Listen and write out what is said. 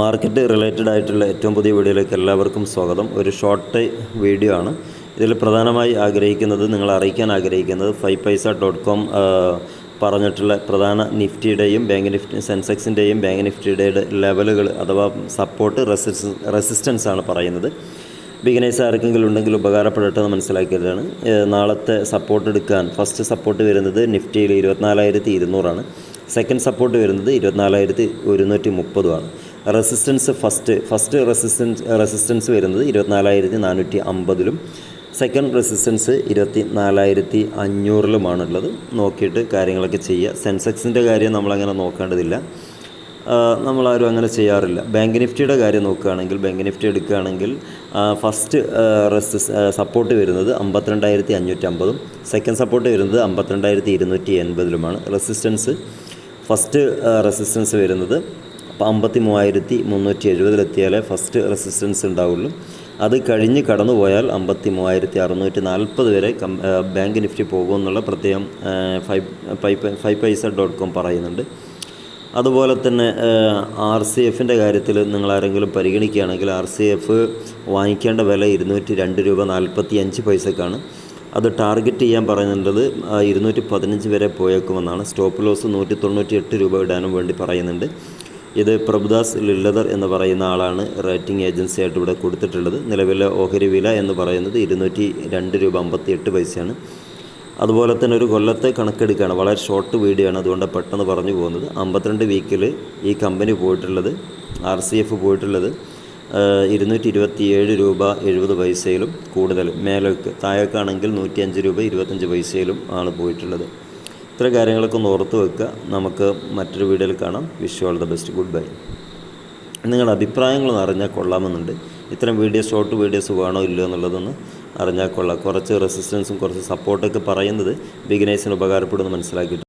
Market related ആയിട്ടുള്ള ഏറ്റവും പുതിയ വീഡിയോയിലേക്ക് എല്ലാവർക്കും സ്വാഗതം. ഒരു ഷോർട്ട് വീഡിയോ ആണ്. ഇതിൽ പ്രധാനമായി ആഗ്രഹിക്കുന്നത് നിങ്ങൾ അറിയിക്കാൻ ആഗ്രഹിക്കുന്നത് ഫൈവ് പൈസ ഡോട്ട് കോം പറഞ്ഞിട്ടുള്ള പ്രധാന നിഫ്റ്റിയുടെയും ബാങ്ക് നിഫ്റ്റി സെൻസെക്സിന്റെയും ബാങ്ക് നിഫ്റ്റിയുടെ ലെവലുകൾ അഥവാ സപ്പോർട്ട് റെസിസ്റ്റൻസ് ആണ് പറയുന്നത്. ബിഗിനേഴ്സ് ആർക്കെങ്കിലും ഉണ്ടെങ്കിൽ ഉപകാരപ്പെടട്ടെ എന്ന് മനസ്സിലാക്കിയതാണ്. നാളത്തെ സപ്പോർട്ട് എടുക്കാൻ ഫസ്റ്റ് സപ്പോർട്ട് വരുന്നത് നിഫ്റ്റിയിൽ ഇരുപത്തിനാലായിരത്തി ഇരുന്നൂറാണ്. സെക്കൻഡ് സപ്പോർട്ട് വരുന്നത് ഇരുപത്തിനാലായിരത്തി ഒരുന്നൂറ്റി മുപ്പതുമാണ്. Resistance first first resistance resistance വരുന്നത് ഇരുപത്തിനാലായിരത്തി നാനൂറ്റി അമ്പതിലും സെക്കൻഡ് റെസിസ്റ്റൻസ് ഇരുപത്തി നാലായിരത്തി അഞ്ഞൂറിലുമാണുള്ളത് നോക്കിയിട്ട് കാര്യങ്ങളൊക്കെ ചെയ്യുക. സെൻസെക്സിന്റെ കാര്യം നമ്മളങ്ങനെ നോക്കേണ്ടതില്ല. നമ്മളാരും അങ്ങനെ ചെയ്യാറില്ല. ബാങ്ക് നിഫ്റ്റിയുടെ കാര്യം നോക്കുകയാണെങ്കിൽ ബാങ്ക് നിഫ്റ്റി എടുക്കുകയാണെങ്കിൽ ഫസ്റ്റ് റെസിസ് സപ്പോർട്ട് വരുന്നത് അമ്പത്തിരണ്ടായിരത്തി അഞ്ഞൂറ്റമ്പതും സെക്കൻഡ് സപ്പോർട്ട് വരുന്നത് അമ്പത്തിരണ്ടായിരത്തി ഇരുന്നൂറ്റി എൺപതിലുമാണ് റെസിസ്റ്റൻസ് ഫസ്റ്റ് റെസിസ്റ്റൻസ് വരുന്നത് അമ്പത്തി മൂവായിരത്തി മുന്നൂറ്റി എഴുപതിലെത്തിയാലേ ഫസ്റ്റ് റെസിസ്റ്റൻസ് ഉണ്ടാവുള്ളൂ. അത് കഴിഞ്ഞ് കടന്നു പോയാൽ അമ്പത്തി മൂവായിരത്തി അറുന്നൂറ്റി നാൽപ്പത് വരെ കം ബാങ്ക് നിഫ്റ്റി പോകുമെന്നുള്ള പ്രത്യേകം five five five paisa dot com പറയുന്നുണ്ട്. അതുപോലെ തന്നെ ആർ സി എഫിന്റെ കാര്യത്തിൽ നിങ്ങൾ ആരെങ്കിലും പരിഗണിക്കുകയാണെങ്കിൽ ആർ സി എഫ് വാങ്ങിക്കേണ്ട വില ഇരുന്നൂറ്റി രണ്ട് രൂപ നാൽപ്പത്തി അഞ്ച് പൈസക്കാണ്. അത് ടാർഗറ്റ് ചെയ്യാൻ പറയുന്നുള്ളത് ഇരുന്നൂറ്റി പതിനഞ്ച് വരെ പോയേക്കുമെന്നാണ്. സ്റ്റോപ്പ് ലോസ് നൂറ്റി തൊണ്ണൂറ്റി എട്ട് രൂപ ഇടാനും വേണ്ടി പറയുന്നുണ്ട്. ഇത് പ്രഭുദാസ് ലില്ലദർ എന്ന് പറയുന്ന ആളാണ് റേറ്റിംഗ് ഏജൻസി ആയിട്ട് ഇവിടെ കൊടുത്തിട്ടുള്ളത്. നിലവിലെ ഓഹരി വില എന്ന് പറയുന്നത് ഇരുന്നൂറ്റി രണ്ട് രൂപ അമ്പത്തി എട്ട് പൈസയാണ്. അതുപോലെ തന്നെ ഒരു കൊല്ലത്തെ കണക്കെടുക്കുകയാണ്. വളരെ ഷോർട്ട് വീഡിയോ ആണ്. അതുകൊണ്ട് പെട്ടെന്ന് പറഞ്ഞു പോകുന്നത്. അമ്പത്തിരണ്ട് വീക്കിൽ ഈ കമ്പനി പോയിട്ടുള്ളത് ആർ സി എഫ് പോയിട്ടുള്ളത് ഇരുന്നൂറ്റി ഇരുപത്തി ഏഴ് രൂപ എഴുപത് പൈസയിലും കൂടുതൽ മേലേക്ക് താഴേക്കാണെങ്കിൽ നൂറ്റിയഞ്ച് രൂപ ഇരുപത്തഞ്ച് പൈസയിലും ആണ് പോയിട്ടുള്ളത്. ഇത്ര കാര്യങ്ങളൊക്കെ ഒന്ന് ഓർത്ത് വെക്കുക. നമുക്ക് മറ്റൊരു വീഡിയോയിൽ കാണാം. Wish all the best good bye നിങ്ങളുടെ അഭിപ്രായങ്ങളൊന്ന് അറിഞ്ഞാൽ കൊള്ളാമെന്നുണ്ട്. ഇത്തരം വീഡിയോ ഷോർട്ട് വീഡിയോസ് വേണോ ഇല്ലയോ എന്നുള്ളതൊന്ന് അറിഞ്ഞാൽ കൊള്ളാം. കുറച്ച് റെസിസ്റ്റൻസും കുറച്ച് സപ്പോർട്ടൊക്കെ പറയുന്നത് ബിഗിനേഴ്സിന് ഉപകാരപ്പെടുമെന്ന് മനസ്സിലാക്കിയിട്ട്